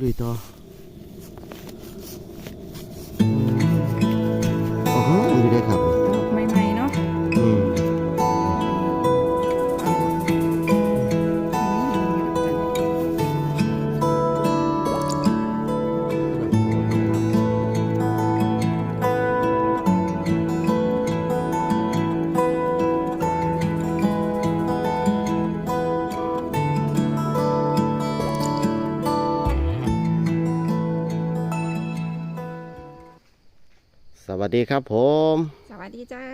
ลุย ดีครับผม สวัสดีจ้า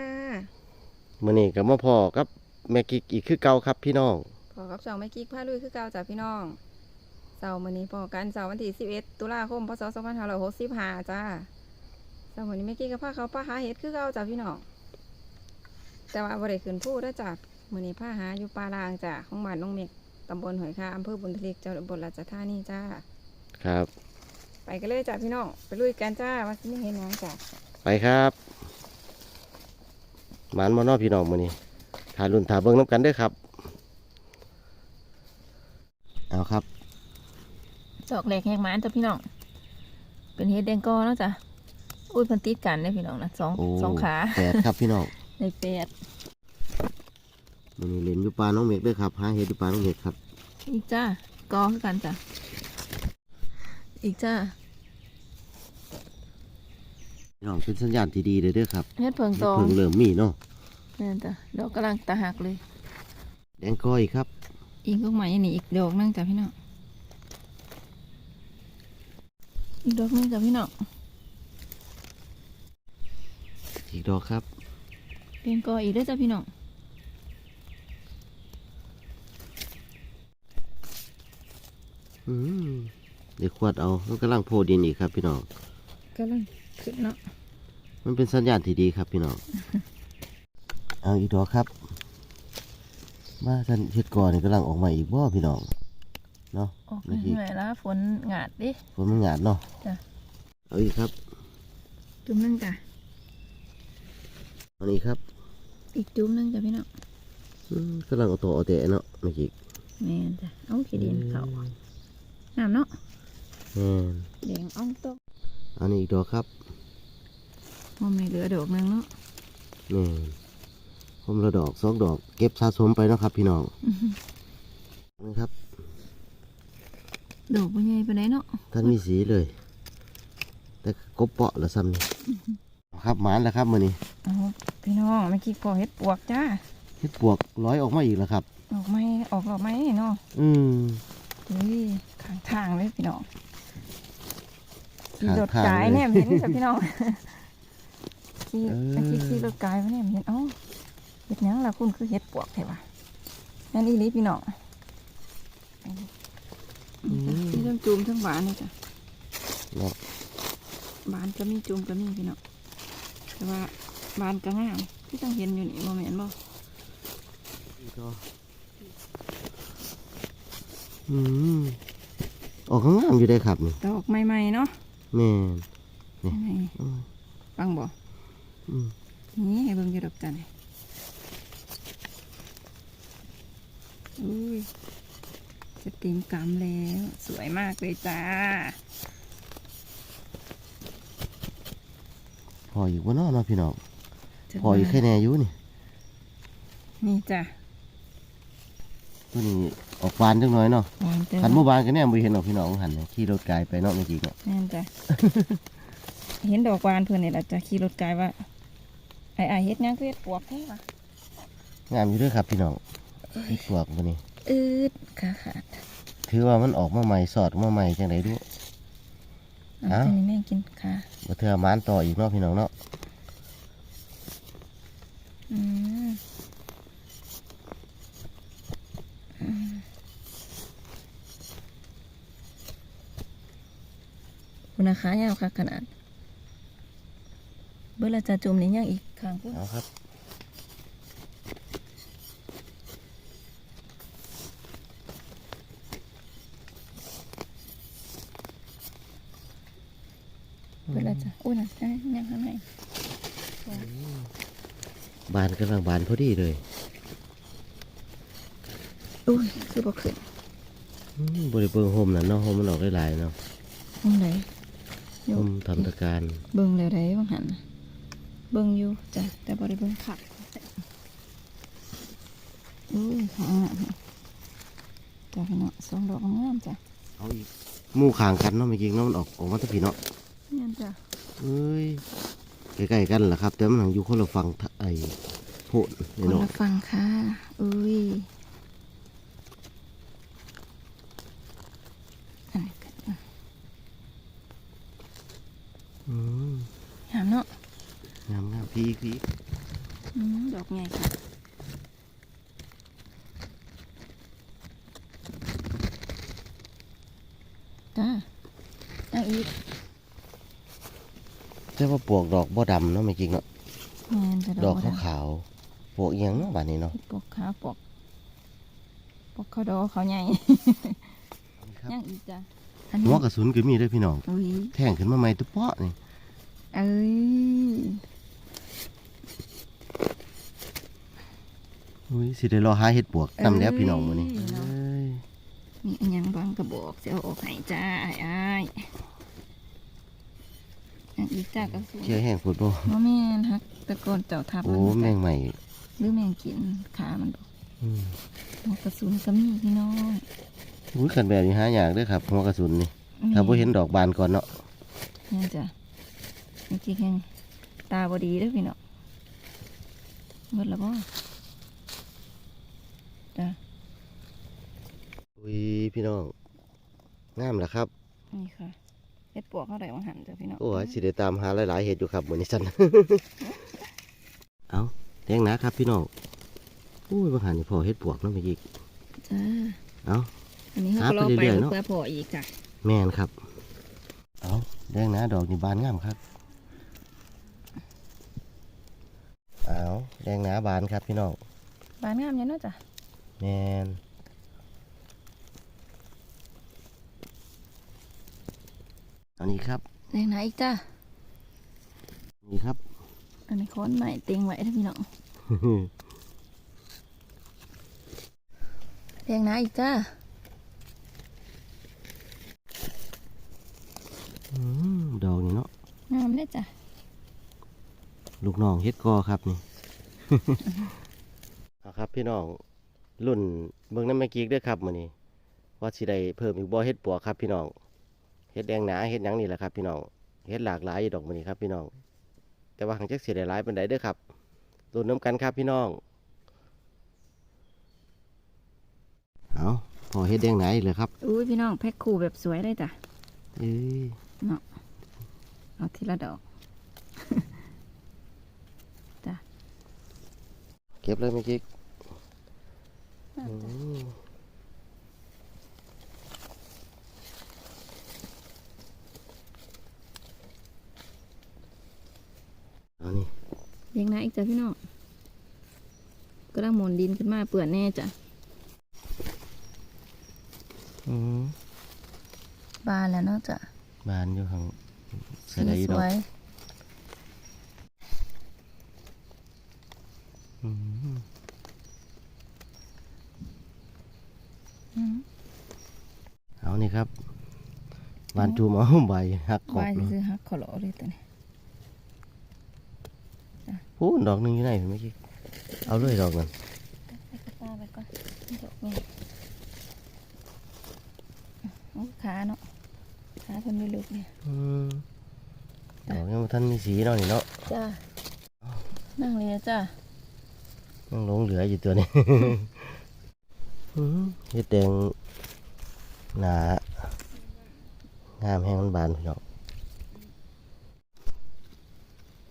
มื่อนี้กับมาพ่อกับแม่กิกอีกคือเก่าครับพี่น้องพอกับสองแม่กิ๊กพาลุยคือเก่าจ้าพี่น้องเสาร์มื้อนี้พอกันเสาร์วันที่11ตุลาคมพศ2565จ้าเสาร์มื้อนี้แม่กิ๊กกับพาเขาป้าหาเห็ดคือเก่าจ้าพี่น้อง แต่ว่าบ่ได้ขึ้นผู้ได้อจ้ามื้อนี้พาหาอยู่ป่าลางจ้าของบ้านน้องเมกตำบลหอยคาอำเภอบุญทลิกจังหวัดอุบลราชธานีจ้า ครับ ไปกันเลยจ้าพี่น้อง ไปลุยกันจ้าว่าสิไม่เห็นหยังจ้า ไปครับหมานมานอพี่น้องมื่อนี้ถ่ายรุ่นถ่ายเบิ้งน้ำกันเด้วยครับ เอาครับดอกแหลกแหกหมานจ้าพี่น้อง เป็นเฮ็ดแดงกอเนาะจ้ะอุ้ยเพันติดกันเนี่ยพี่น้องนะสองโอ้สองขาแปดครับพี่น้องในแปดมื่อนี้เล่นอยู่ปลาน้องเมกเด้วยครับหาเห็ดอยู่ปลาน้องเมกครับ อีกจ้ากอคือกันจ้ะอีกจ้า พี่น้องเป็นสัญญาณที่ดีเลยเด้อครับเฮ็ดเพิงตองเพิ่งเริ่มมีเนาะนั่นจ้ะดอกกำลังตาหักเลย แดงก้อยครับ อีกดอกใหม่นี่อีกดอกหนึงจ้ะพี่น้องอีกดอกหนึงจ้ะพี่น้องอีกดอกครับเรียงกออีกเด้วยจ้ะพี่น้องอืมเดี๋ยวขวดเอามันกำลังโพดินอีกครับพี่น้องกำลัง ขึ้นเนาะมันเป็นสัญญาณที่ดีครับพี่น้อง เอาอีกดอกครับ มาท่านเฮ็ดก่อนนี่กำลังออกมาอีกบ่พี่น้องเนาะออกเมื่อกี้เหนื่อยแล้วฝนหงาดดิฝนมันหยาดเนาะจ้ะเอาอีกครับ จุ่มหนึงจ้ะอันนี้ครับ อีกจุ่มหนึงจ้ะพี่น้องอืมกำลังเอาตัวเอาแต่เนาะเมื่อกี้แม่นจ้ะเอาขี้ดินเขาน้ำเนาะแม่นแดงอ่องโตะ อันนี้อีกดอกครับมันไม่เหลือดอกหนึงเนาะแม่นผมละดอกสองดอก เก็บสะสมไปเนาะครับ พี่น้องนี่ครับดอกบ่ใหญ่ปานใดเนาะท่านมีสีเลย แต่กบเปาะละซ้ำนี่เอาครับหมานแล้วครับมื้อนี้เอาพี่น้องเมื่อกี้พอเฮ็ดปวกจ้าเฮ็ดปวกร้อยออกมาอีกแล้วครับดอกไม้ออกดอกไม้เนาะอืมเฮ้ยข้างทางเลยพี่น้อง ขี่ข้างรถทางกายเลยเนี่ยเห็นจ้ะพี่น้องขี่เออเมื่อกี้ขี่รถกายมาเนี่ยเห็นเอ้าเฮ็ดหยังล่ะคุณคือเฮ็ดปวกแท้วะนั่นอีหลีพี่น้องอืมที่ทั้งจูมทั้งหวานเลยจ้ะเนาะหวานก็มีจูมก็มีพี่น้องแต่ว่าหวานก็งามที่ต้องเห็นอยู่นี่โมเมนต์บ่อืมออกข้างงามอยู่ได้ครับนี่ดอกใหม่ๆเนาะ แม่นนี่อืมฟังบ่อืมนี่ให้เบิ่งอยู่ดอกจันอุ้ยจะเต็มกำแล้ว สวยมากเลยจ้าพออยู่ว่านาะเนาะพี่น้องจะพออยู่แค่แน่อยู่นี่ นี่จ้ะ ตัวนี้ออกบานจังน้อยเนาะหวานเต็มหันเมื่อวานก็แน่บ่เห็นหรอกพี่น้องหันขี่รถไกลไปเนาะเมื่อกี้เนาะนั่นจ้ะ เห็นดอกหวานเพื่อนนี่แหละจ้ะขี่รถไกลว่าไอ้ไอ้ายเฮ็ดหยังคือเฮ็ดปวกแท้วะงามอยู่เด้วยครับพี่น้องเฮ็ดปวกวันนี้ อืดขาขาดถือว่ามันออกมาใหม่สอดมาใหม่จังไดดู เอาเอ้าตัวนี้แม่งกินขาบ่เทื่อหมานต่ออีกเนาะพี่น้องเนาะอืม คุณอาคายาวค่ะขนาด เบอร์ละจะจุ่มนี่ยังอีกข้างพุ่นเอาครับเบอร์ละจะอุ้ยนะได้ยังข้างในบานกำลังบานพอดีเลยอุ้ยคือบอกขึ้นอืมบริเบิงโฮมน่ะเนาะโฮมมันออกหลายๆเนาะอันไหน โฮมทำตะการเบิ่งแล้วได้บางหันน่ะเบิ่งอยู่จ้ะแต่บ่ได้เบิ่งคักอุ้ยข้างหน้านี่จ้ะพี่น้องสองดอกงามๆจ้ะเอาอีกหมู่ข้างกันเนาะเมื่อกี้เนาะมันออกออกมาแตะพี่เนาะนี่นจ้ะเอ้ยใกล้ๆกันแหละครับ แต่มันหังอยู่คนละฝั่งทะไอ้โพดคนี่นเนาะละฟังค่ะอุ้ยอันนี้ก็ อืม งามเนาะงามงามพี่พี่อืมดอกใหญ่ค่ะจ้าอังอีกแต่ว่าปลวกดอกบ่ดำเนาะเมื่อกี้เนาะแม่นจะดอกบ่ขาวๆปลวกอิหยังเนาะบานนี้เนาะปกขาปกปกเขาดอกเขาใหญ่ครับยังอีกจ้ะ อันหันี้วกระสุนก็มีเด้วยพี่น้อง อุ้ยแทงขึ้นมาใหม่ตุ๊เปาะนี่เอ้ยอุ้ยสิได้รอหาเห็ดปวกนำแล้วพี่น้องมื้อนี้เอ้ยมีอันยังบางกระบอกเสียเอาออกให้จ้าอ้ายอ้ายอันอีกจ้ากระสุนเชื่อแห้งพุดบ่ว่าแม่นฮักตะโกนเจ้าทับโอ้มันแมจ้ะงใหม่หรือแมงกินขามันดอกอืมหัวกระสุนก็มีพี่น้อง อุ้ยขันแบบนี้หายากเด้อครับหัวกระสุนนี่ถ้าบ่เห็นดอกบานก่อนเนาะนี่จ้ะเมื่อกี้แค่ตาบดีเด้อพี่น้องหมดแล้วบ่จ้ะอุ้ยพี่น้องงามแล้วครับ นี่ค่ะเฮ็ดปวกเขาได้วังหันจ้ะพี่น้องโอ้ยสิได้ตามหาหลายๆเห็ดอยู่ครับมื้อนี้ซั่นเอาแดงหนะครับพี่น้องอุ้ยบางหันนี่พอเห็ดปวกเนาะเมื่อกี้จ้าเอา อันนี้เขาหาก็รอไปไปเรื่อยๆเนอะเพื่อพออีกจ้ะแม่นครับ เอาแดงหนะดอกนี่บานงามครับ เอาแดงหนาบานครับพี่น้อง บานงามเนี่ยเนาะจ้ะแมนอันนี้ครับแรงไหนอีกจ้ะนี่ครับ อันนี้ค้อนใหม่เต็งไว้เด้อพี่น้องแรงไหนอีกจ้ะ อืม ดอกนี่เนาะงามเลยจ้ะ ลูกน้องเฮ็ดกอครับนี่ เอาครับพี่น้องรุ่นเบิ่งน้ำแม่กีกเด้วยครับมื้อนี้ว่าสิได้เพิ่มอีกบ่เฮ็ดปัวกครับพี่น้องเฮ็ดแดงหนาเฮ็ดหยังนี่แหละครับ พี่น้องเฮ็ดหลากหลายอยู่ดอกมื้อนี้ครับพี่น้องแต่ว่าหังจักสิได้หลายปานใดเด้อครับรุ่นน้ำกันครับพี่น้องเอาพอเฮ็ดแดงหนาอีกเลยครับอุ้ยพี่น้องแพ็คคู่แบบสวยเลยจ้ะเอ้ย เอาทีละดอกเก็บเลยแม่กีกอืมเอานี่เลี้ยงนะอีกจ้ะพี่น้องก็ต้องหมุนดินขึ้นมาเปื่อนแน่จ้ะอืมบานแล้วเนาะจ้ะ บานอยู่ข้างใส่สีได้อสยู่ดอกวยอืมอืมเอานี่ครับบานจูมเอาใบหักขอบวายเลยซื้อฮักขอหลอเลยตัวนี้พูดดอกหนึงอยู่ไหนเมื่อกี้เอาเลยดอกนั้น ไปกระตาไปก่อนดอกนี่โอ้ขาเนาะ ขาเพิ่นไม่ลุกเนี่ยอืมดอกยังบ่ทันมีสีเนาะนี่เนาะจ้านั่งเลยนะจ้ายังหลงเหลืออยู่ตัวนี้ อืมเฮ็ดแดงหนางามแห้งมันบานพี่น้อง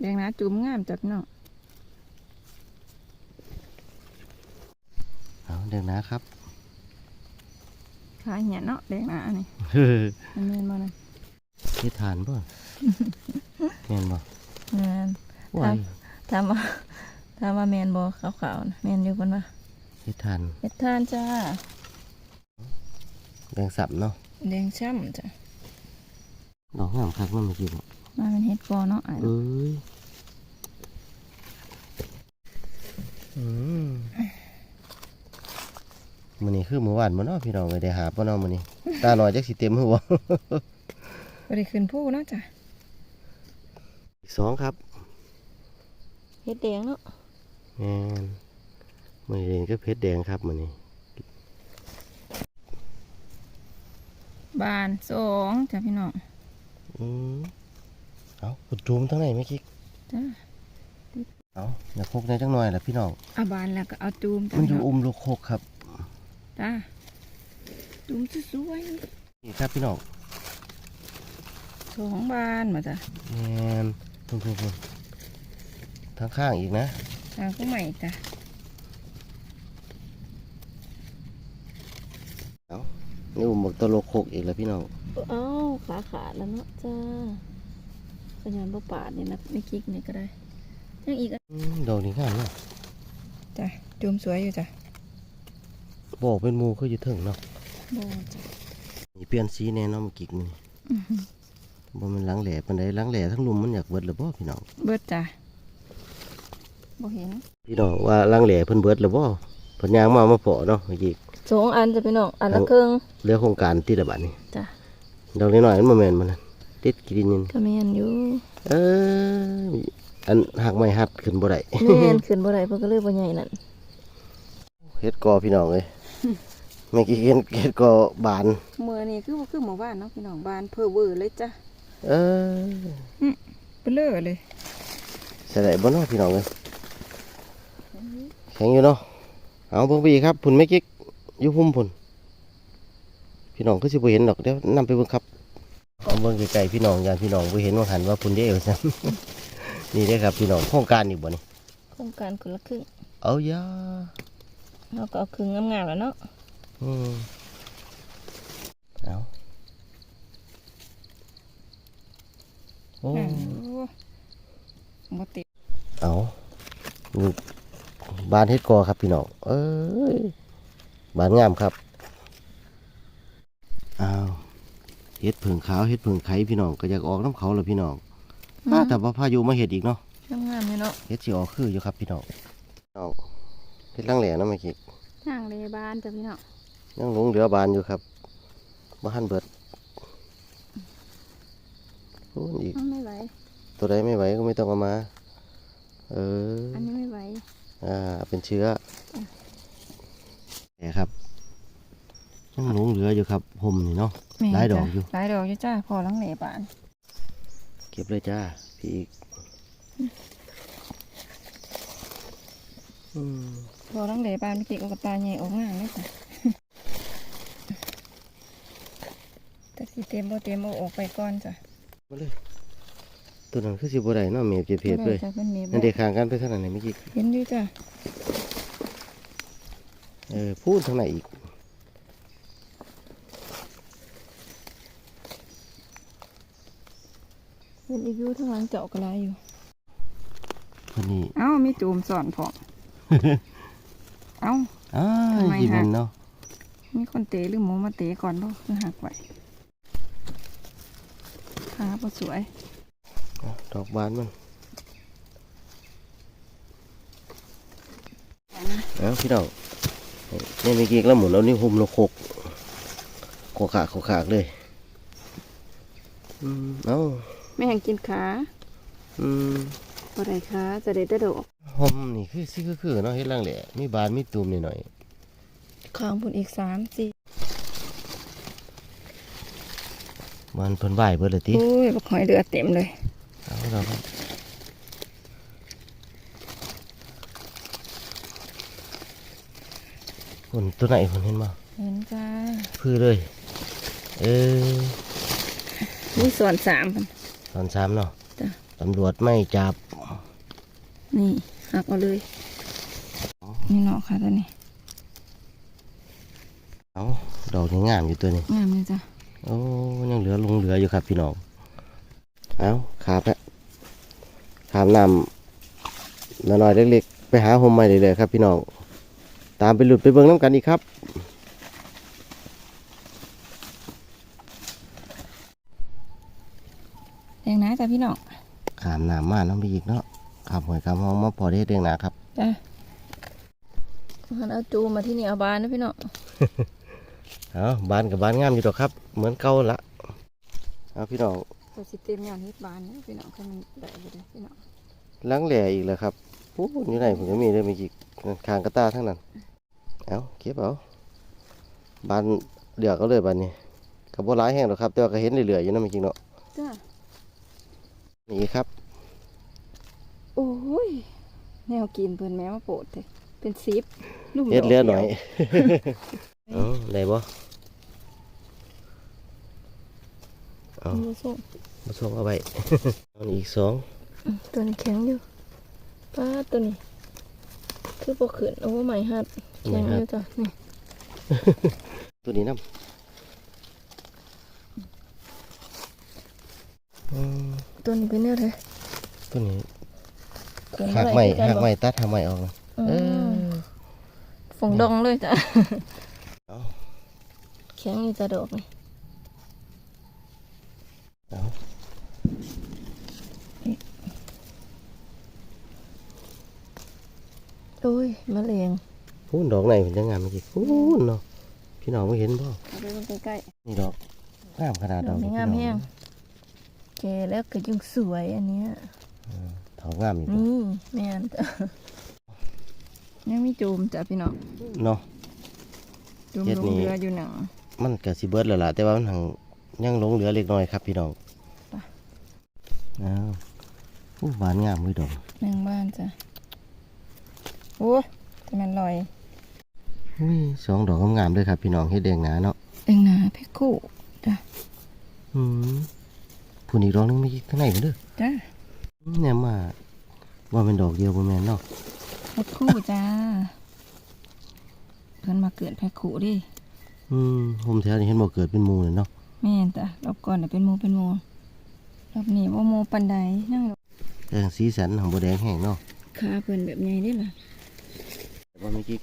แดงนะจุ่มงามจ้ะพี่น้องเอาแดงหนาครับ ขาเหี้ยเนาะแดงนะนี่มันแม่นบ่นะ เฮ็ดทานบ่แม่นบ่แม่นว้ายถามว่าถามว่าแมนบอขาวๆนะแมนอยู่บนว่าเฮ็ดทานเฮ็ดทานจ้าแดงสับเนาะแดงช่ำจ้ะดอกงามคักมันเมื่อกี้เนาะมาเป็นเฮ็ดกอเนาะอ้ายเอ้ยอืมมื้อนี้คือมื้อวานบ่เนาะพี่น้องเอ้ยได้หาบ่เนาะมื้อนี้ตาหน่อยจักสิเต็มหัว บ่ได้ขึ้นผู้เนาะจ้ะอีกสองครับเฮ็ดแดงเนาะแม่นมื้อนี้ก็เพชรแดงครับมื้อนี้บานสองจ้ะพี่น้องอืมเอากดจูมทั้งไหนไม่คิดจ้ะเอาอย่าพกในจังหน่อยล่ะพี่น้องเอาบานแล้วก็เอาจูมจ้ะมันอยู่พี่น้องอุ้มลูกโคกครับจ้ะจูมสวยนี่ครับพี่น้องๆ สองบานมาจ้ะแม่นพุ่นพุ่นพุ่นทางข้างอีกนะทางก็ใหม่จ้ะนี่อุ้มบักตัวลูกโคกอีกแล้วพี่น้องเอ้าขาขาดแล้วเนาะจ้าปัญญาบ่ปาดนี่นะไม่คิกนี่ก็ได้ยังอีกอะอืมดอกนี้งามเนาะจ้ะจูมสวยอยู่จ้ะบอกเป็นหมูคืออยู่ถึงเนาะบ่จ้ะนี่เปลี่ยนสีแน่เนาะเมื่อกี้นี่ บ่มันหลังแหล่ปานใดหลังแหล่ทั้งลุมมันอยากเบิดหรือบ่พี่น้องเบิดจ้ะบ่เห็น พี่น้องว่าหลังแหล่เพิ่นเบิดหรือบ่เพิ่นย่างมามาเพาะเนาะเมื่อกี้สองอันจ้ะพี่น้องอันละครึ่งเรือโครงการที่ละบาดนี้จ้ะดอกน้อยๆมันบ่แม่นมันนั่นติดกินนินก็แม่นอยู่เอออันหักไม่หัดขึ้นบ่ได้แม่นขึ้นบ่ได้เพิ่นก็เลยบ่ใหญ่นั่นเฮ็ดกอพี่น้องเลยเมื่อกี้เห็นเฮ็ดกอบานมื้อนี้คือบ่คือหมู่บ้านเนาะพี่น้องบ้านเพ้อเวอร์เลยจ้ะ เออเปนเลือเลยใส่ได้บ่เนาะพี่น้องเลยแข็งอยู่เนาะเอาเบิ่งไปอีกครับพุ่นไม่กิ๊กอยู่พุ่มพุ่นพี่น้องก็สิบ่เห็นดอกเดี๋ยวนำไปเบิ่งครับเอาเบิ่งไกลๆพี่น้องอย่าพี่น้องบ่เห็นว่าหันว่าพุ่นเด้อซั่นนี่เด้อครับพี่น้องโครงการนี่บ่นี่โครงการคนละครึ่งเอายาเราก็เอาครึ่งงามๆแล้วเนาะอืมเอา โอ้บ่ติดเอานี่บานเฮ็ดกอครับพี่น้อง เอ้ย บานงามครับอ้าวเฮ็ดผึ่งขาวเฮ็ดผึ่งไข่พี่น้องก็อยากออกน้ำเขาแล้วพี่น้องอ้าแต่ว่าพายุมาเฮ็ดอีกเนาะงามๆนี่เนาะเฮ็ดสิออกคืออยู่ครับพี่น้องน้องเฮ็ดลังแหล่เนาะไม่คิดทางเลยบ้านจ้ะพี่น้องยังหลงเหลือบานอยู่ครับบ่ทันเบิด โอ้ยอีกเอาไม่ไหว ตัวใดไม่ไหวก็ไม่ต้องเอามา เออ อันนี้ไม่ไหว อ่า เป็นเชื้อแหมครับยังหลงเหลืออยู่ครับห่มนี่เนาะแม่หลายดอกจ้ะอยู่หลายดอกอยู่จ้า พอหลังเหลบ้าน เก็บเลยจ้า พี่อีกอืมพอหลังเหลบ้านเมื่อกี้ก็กระตายใหญ่ออกงามเลยจ้ะแต่สิเต็มบ่เต็มเอาออกไปก่อนจ้ะ มาเลยตัวนั้นคือสิบได้เนาะเมียเจ็บเพียบเลยจ้ะเป็นเมฆนั่นเด็กข้างกันไปทางไหนนเมื่อกี้เห็นอยู่จ้ะเออพูดทางไหนอีกเห็นอีกอยู่ทางหลังเจาะกระไรอยู่คนนี้เอ้ามีจูมสอนพร้อมเอ้าอ้าทำไมยิ้มฮะเนาะมีคนเตะหรือหมูมาเตะก่อนบ่คือหักไว้ ขาบ่สวยเอาดอกบานมันเอาพี่น้องนี่เมื่อกี้แล้วหมุนเอานิ้วหุ้มแล้วโคกโคกขากโคกขากเลยอืมเอาไม่แห่งกินขาอืมบ่ได้ขาจะได้แต่ดอกหอมนี่คือสิคือคือเนาะเฮ็ดล่างแหละมีบานมีตูมนิดหน่อยข้างพุ่นอีกสามสี่ มันเพิ่นไหวเบิดเลยติโอ้ยบักหอยเดือดเต็มเลยเอาเราครับคนตัวไหนคนเห็นบ่เห็นจ้าพื้อเลย เออนี่ส่วนสามพันตอนสามเนาะจ้ะตำรวจไม่จับ นี่หักเอาเลย นี่เนาะค่ะตัวนี้ เอาดอกยังงามอยู่ตัวนี้งามเลยจ้ะ โอ้ยังเหลือลงเหลืออยู่ครับพี่น้อง เอาขาบแล้วขาบนำน้อยๆเล็กๆ ไปหาโฮมใหม่เลยๆครับพี่น้อง ตามไปหลุดไปเบิ่งน้ำกันอีกครับ แดงนะจ้ะพี่น้องขามน้ำมาน้ำไปอีกเนาะขามหอยขามห้องมาพอได้เรื่องหนาครับจ้ะมันเอาเอาจูมาที่นี่เอาบานนะพี่น้อง เอาบานกับบานงามอยู่ดอกครับ เหมือนเก่าละเอาพี่น้องก็สิเต็มยอนเฮ็ดบานนะพี่น้องให้มันได้บ่ได้พี่น้องล้างแหล่อีกแล้วครับโอ้อยู่ไหนผมก็มีเลยเมื่อกี้คางกระตาทั้งนั้นเอาเก็บเอาบานเดือกก็เลยบานนี้กับบัวร้ายแห้งหรอกครับ แต่ว่าก็เห็นเหลือๆอยู่นะเมื่อกี้เนาะจ้านี่ครับ โอ้ยแนวกินเพิ่นแม่มาโปรดเด้เป็นซิปลุ่มเฮ็ดเหลือหน่อยดีว เอาได้บ่เอาดูส้มมาส่งเอาไว้ เอาอีกสองอืมตัวนี้แข็งอยู่ป้าตัวนี้ คือบ่ขึ้นโอ้ใหม่ฮัดแข็งอยู่จ้ะนี่ตัวนี้น้ำอืมตัวนี้เป็นแนวไดตัวนี้ขึ้นหักบ่ใหม่ด้คือหักบ่ใหม่ตัดหักใหม่ออกนะอืเอมอฝงดองเลยจ้ะเอาแข็งอยู่จ้ะดอกนี่เอาโอ้ยมะเร็งพูนดอกไหนเป็นยังงามเมื่อกี้พูนเนาะพี่น้องไม่เห็นบ่เอาไปเบิ่งใกล้นี่ดอกงามขนาดๆดดออกกนี้นี่งามพี่แห้น้งองแกแล้วก็ยังสวยอันเนี้ยดอกงามอีกบ่นี่แม่นจ้ะยังมีจูมจ้ะพี่น้องเนาะจูมเฮ็ดลนี่งเรืออยู่หนัง มันก็สิเบิดแล้วล่ะแต่ว่ามันหังยังหลงเหลือเล็กน้อยครับพี่น้องไปอ้าวอู้หวานงามเลยดอกแมงบ้านจ้ะโอ้ยจะมันลอยอุ้ยสองดอกงามๆเลยครับพี่น้องเฮ็ดแดงหนาเนาะเองนะเพชรคู่จ้ะอืมผู้นี้ดอกหนึงไม่ข้างในกันเด้อจ้ะเนี่ยมาว่าเป็นดอกเดียวบ่แม่นเนาะเพชรคู่จ้าเพิ่นมาเกิดเพชรคู่ดิ อืมผมแถวนี้เห็นบ่เกิดเป็นหมู่เลยเนาะแม่นจ้ะรอบก่อนน่ะเป็นโมเป็นโมรอบนี้ว่าโมปันใดนั่งรอแต่สีสันของบ่แดงแห้งเนาะขาเพิ่นแบบใหญ่เด้ล่ะแต่ว่าเมื่อกี้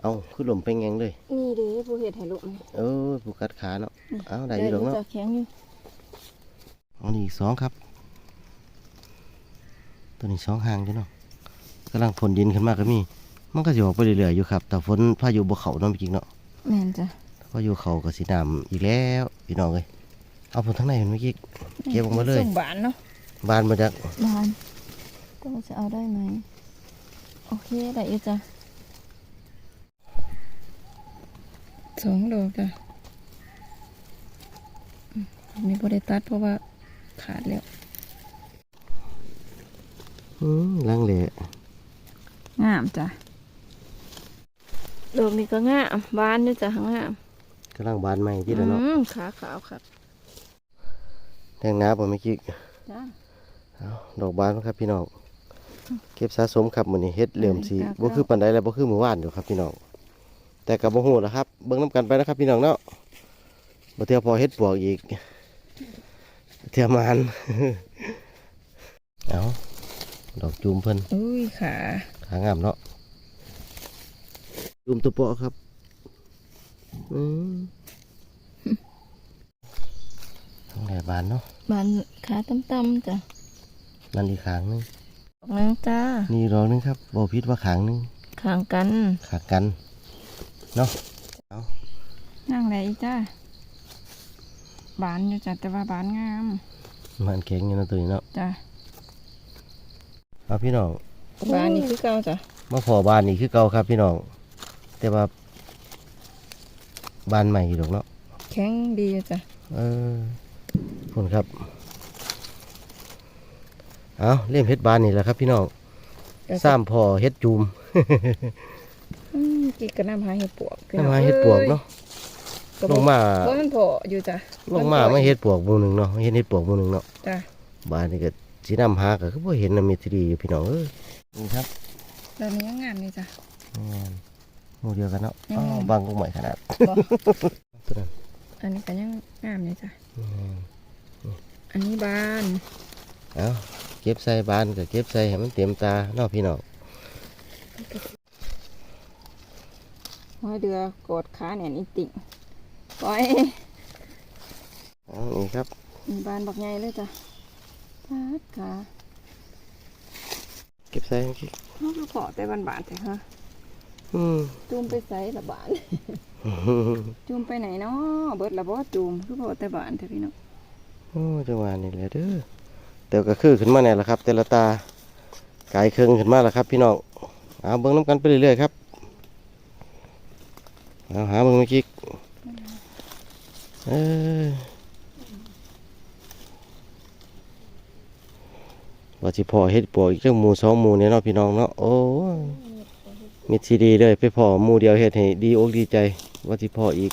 เอาคือลมเป็นแงงเลย นี่เด้ผู้เฮ็ดให้ลูกนี่เออผู้กัดขาเนาะเอาได้อยู่ดอกเนาะจ้ะแข็งอยู่เอันนี้อีกสองครับ ตัวนี้สองหางอยู่เนาะกำลังฝนดินขึ้นมาก็มี มันก็จะออกไปเรื่อยๆอยู่ครับ แต่ฝนพายุบ่เขาเนาะจริงๆเนาะ แม่นจ้ะพายุเขาก็สีน้ำอีกแล้วพี่น้องเลยเอาผลทั้งในเห็นเมื่อกี้เก็บออกมาเลยส่งบานเนาะบานมาจากบานแต่ว่าจะเอาได้ไหมโอเคได้อยู่จ้ะสองดอกจ้ะอืมอันนี้บ่ได้ตัดเพราะว่าขาดแล้วอืมลังเหละงามจ้ะ ดอกนี้ก็งามบานอยู่จ้ะงามกำลังบานใหม่ที่แล้วเนาะอืมขาขาวครับแดงน้ำบ่เมื่อกี้จ้าเอาดอกบานครับพี่น้องเก็บสะสมครับมื้อนี้เฮ็ดเหลื่อมสีครับบ่คือปานใดแล้วบ่คือมื้อวานอยู่ครับพี่น้องแต่ก็บ่ฮู้ล่ะครับ เบิ่งนํกันไปนะครับพี่น้องเนาะบ่เที่ยวพอเฮ็ดปวกอีกเที่ยวมานเอาดอกจูมเพิ่นอุ้ยขาขางามเนาะ จูมตัวเปาะครับอืมทั้งหลายบานเนาะบานขาต่ำๆจ้ะนั่นอีกขางหนึงดอกนึงจ้านี่ดอกหนึงครับบ่ผิดว่าขางหนึงข้างกันขางกันเนาะนั่งไหนจ้าบานอยู่จ้ะแต่ว่าบานงามมันแข็งอยู่เนาะตัวนี้เนาะจ้ะเอาพี่น้องบานนี่คือเก่าจ้ะมาพอบานนี่คือเก่าครับพี่น้อง แต่ว่าบานใหม่อยู่ดอกเนาะแข็งดีอยู่จ้ะเออคุณครับ เอาเล่มเฮ็ดบานนี่แหละครับ พี่น้องสามพอเฮ็ดจูมอืมกี่กระน้ำหาเห็ดปวกพี่น้ำองมาเฮ็ดปวกเนาะอ้ยลงมาเพราะมันโผล่อยู่จ้ะลงมาไม่เฮ็ดปวกหมู่หนึ่งเนาะไม่เฮ็ดเฮ็ดปวกหมู่หนึ่งเนาะจ้ะบานนี่ก็สีน้ำหาก็คือบ่เห็นน้ำมีทีดีอยู่พี่น้องเอ้ยนี่ครับดอกนี้ยังงามนี่จ้ะนี่ หมู่เดียวกันเนาะอืมอ๋อบางกุ้งใหม่ขนาดบ่ตัวนั้นอันนี้ก็ยังงามนี่จ้ะ อืมอันนี้บานเอาเก็บใส่บานก็เก็บใส่ให้มันเต็มตาเนาะพี่น้องห้อยเดือกดขาแหนนอีติ่งปล่อยเอานี่ครับมีบานบักใหญ่เลยจ้ะปาดขาเก็บใส่เมื่อกี้ เขาก็เพาะแต่บานบานๆแต่ฮะอืม จูมไปไสละบานจูมไปไหนเนาะเบิดละบ่จูมคือบ่แต่บานเถอะพี่น้องโอ้จังหวะนี่แหละเด้อแต่ก็คือขึ้นมาแน่ละครับ แต่ละตากายเครื่องขึ้นมาแล้วครับ พี่น้องเอาเบิ่งน้ำกันไปเรื่อยๆครับเอาหาเบิ่งเมื่อกี้เออว่าสิพอเฮ็ดปวกอีกจังหมู่สองหมู่เนี่ยเนาะพี่น้องเนาะโอ้ย มิดซีดีเลยไปพอหมู่เดียวเฮ็ดให้ดีอกดีใจว่าสิพออีก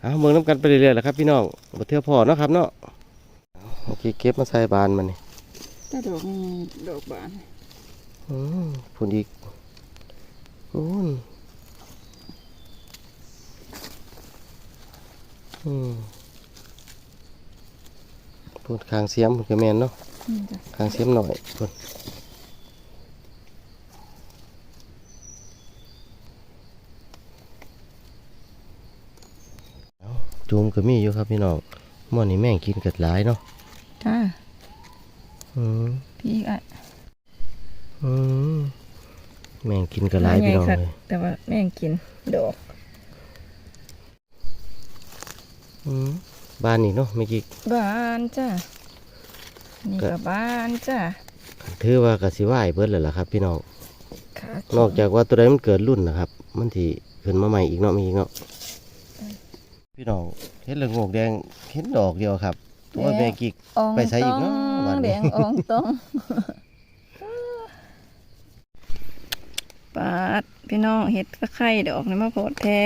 เอาเบิ่งน้ำกันไปเรื่อยๆแหละครับพี่น้องบ่เทื่อพอเนาะครับเนาะเอาเมื่อกี้เก็บมาใส่บานมันนี่ถ้าดอกนี่ดอกบานอืมพูนอีกพูนอืมพูนคางเสียมพูนกระแมนเนาะนี่จ้ะคางเสียมหน่อยพูนเอา จูมก็มีอยู่ครับพี่น้องหม้อนี่แม่งกินกัดหลายเนาะจ้าอืมพี่อีกอะอืมแม่งกินกัดหลายพี่น้องเลยแต่ว่าแม่งกินดอกอืมบ้านนี่เนาะไม่กี่บานจ้านี่ก็บานจ้าถือว่ากสิไหวายเบิดเลยล่ะครับพี่น้องขานอกจากว่าตัวใดมันเกิดรุ่นนะครับ มันที่ขึ้นมาใหม่อีกเนาะมีอีกเนาะ พี่น้องเห็ดละโงกแดงเห็ดดอกเดียวครับ ตัวแม่กิกอ่องไปใส่อีกเนาะต้บัอดงนี้แดงอ่องต้องปาดพี่น้องเห็ดตะไคร่ดอกนี่มาโพดแท้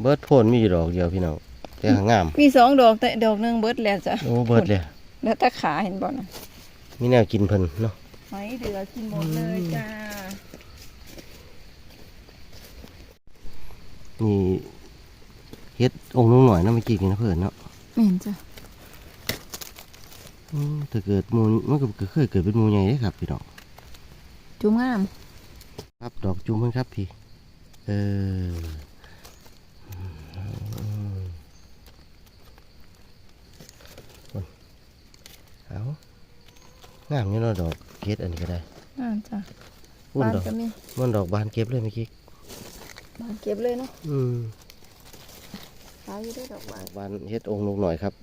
เบิดโพนมีอยู่ดอกเดียวพี่น้องแต่หางามมีสองดอกแต่ดอกหนึ่งเบิดแล้วจ้ะโอ้เบิดเลยแล้วตะขาเห็นบ่นะมีแนวกินเพิ่นเนาะหอยเดือกินหมดเลยจ้า นี่ เฮ็ดองค์นุ่งหน่อยเนาะไม่กี่กินนะเพิ่นเนาะแม่นจ้ะอืมถ้าเกิดหมูมันก็เคยเกิดเป็นหมูใหญ่เด้ครับพี่น้องจุ่มงาม ครับดอกจุ่มเพิ่นครับพี่ เออเอางามอยู่เนาะดอกเก็ดอันนี้ก็ได้งามจ้ะพุ่นบานดอกก็มีมันดอกบานเก็บเลยเมื่อกี้บานเก็บเลยเนาะอืม ขายอยู่ได้ดอกบาดนอกบานเฮ็ดองค์ลงหน่อยครับ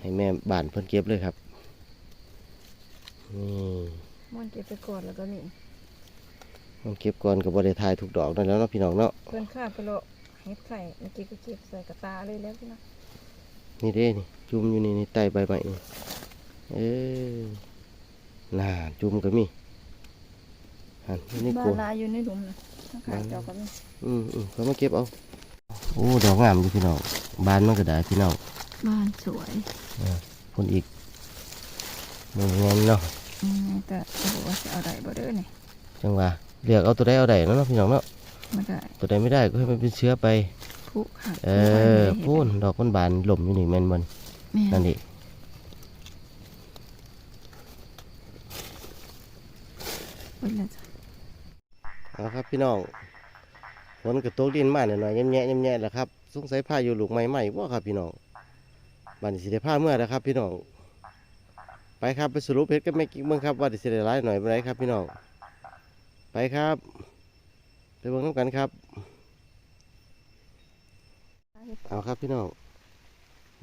ให้แม่บานเพิ่นเก็บเลยครับนี่ม่วนเก็บไปก่อนแล้วก็นี่มันเก็บก่อนกับบริทายทุกดอกนั่นแหล้วเนาะพี่น้องเนาะเพิ่นข้าไปโลเห็ดไข่เมื่อกี้ก็เก็บใส่กระตาเลยแล้วพี่น้องนี่เด้นี่จุ่มอยู่นี่นี่ใต้ใบไม้นี่เออน่าจุ่มก็มีหันนี่บ้าโกนลายอยู่ในหลุมนะข้างขางเจ้าก็มีอืมอืมเขามาเก็บเอา โอ้ ดอกงามอยู่พี่น้องบานมันก็ได้พี่น้องบ้านสวยคนอีกมึงงนเนาะอืมแต่จะบอกว่าจะเอาได้บ่เด้อนี่จังหวะเลือกเอาตัวใดเอาใดเนาะพี่น้องเนาะไม่ได้ตัวใดไม่ได้ก็ให้มันเป็นเชื้อไปผู้หักเออพูนดอกมันบานหล่มอยู่นี่แม่นมันแม่นั่นดิเพิ่นละจ้ะเอาครับพี่น้องฝ นกระตกดินมาหน่อยๆแย่ๆแย่ๆแหละครับสงสัยผ้าอยู่ลูกใหม่ๆว่าครับพี่น้องบัดนสิได้ผ้าเมื่อแล้วครับ พี่น้องไปครับไปสรุปเพชรกับแม่กิ๊กเบิ่งครับว่าสิได้ร้ายหน่อยเป็นไรครับ พี่น้องไปครับ ไปเบิ่งน้ำกันครับเอาครับพี่น้อง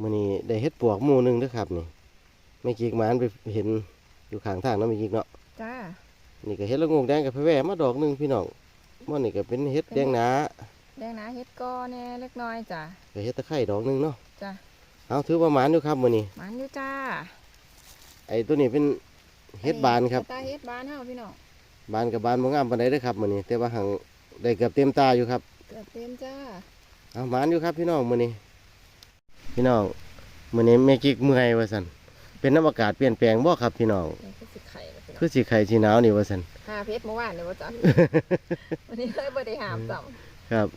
มื้อนี้ได้เฮ็ดปวกหมู่หนึงเด้อครับนี่แม่กิ๊กหมานไปเห็นอยู่ข้างทางเนาะแม่กิ๊กเนาะจ้านี่ก็เฮ็ดละโงงแดงกับพะแว่มาดอกหนึงพี่น้อง มันนี่ก็เป็นเฮ็ดแดงหนาแดงนะเฮ็ดก้อแน่เล็กน้อยจ้ะก็เฮ็ดตะไคร้ดอกหนึงเนาะจ้ะเอาถือว่าหมานอยู่ครับมื้อนี้มันอยู่จ้าไอ้ตัวนี้เป็นเฮ็ดบานครับตาเฮ็ดบานเฮาพี่น้องบานกับบานบ่งามปานใดเด้อครับมื้อนี้แต่ว่าหังได้เกือบเต็มตาอยู่ครับเกือบเต็มจ้าเอาหมานอยู่ครับพี่น้องมื้อนี้พี่น้องมื้อนี้แม่กิ๊กเมื่อยว่าซั่นเป็นน้ำอากาศเปลี่ยนแปลงบ่ครับพี่น้องนี่ คือสิไข่แล้วพี่น้องคือสิไข้สิหนาวนี่ว่าซั่นหาเพชรเมื่อวานเนี่ยว่าจ้ะวันนี้เลยบ่ได้หามจ้ำครับ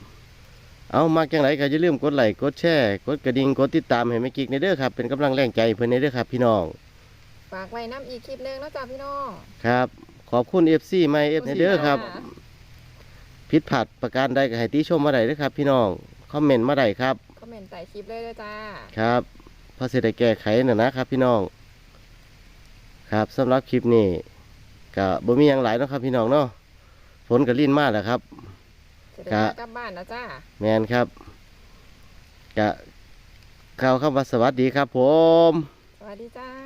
เอามากจังไรก็อย่าลืมกดไลค์กดแชร์กดกระดิ่งกดติดตามให้แม่กิ๊กในเด้อครับ เป็นกำลังแรงใจเพิ่นในเด้อครับ พี่น้องฝากไว้น้ำอีกคลิปหนึงแล้วจ้ะพี่น้อง ครับ ขอบคุณ FC ใหม่ F ในเด้อครับผิดพลาดประการใดก็ให้ติชมมาได้เด้อครับ พี่น้องคอมเมนต์มาได้ครับคอมเมนต์ใต้คลิปเลยเด้อจ้า ครับเพอเสร็จได้แก้ไขน่ะนะครับ พี่น้อง ครับสำหรับคลิปนี้ก็บ่มีหยังหลายเนาะครับพี่น้องเนาะฝนก็ลิ่นมากแล้วครับ จะได้กะกลับบ้านนะจ้า แมนครับกะข่าวคำว่าสวัสดีครับผม สวัสดีจ้า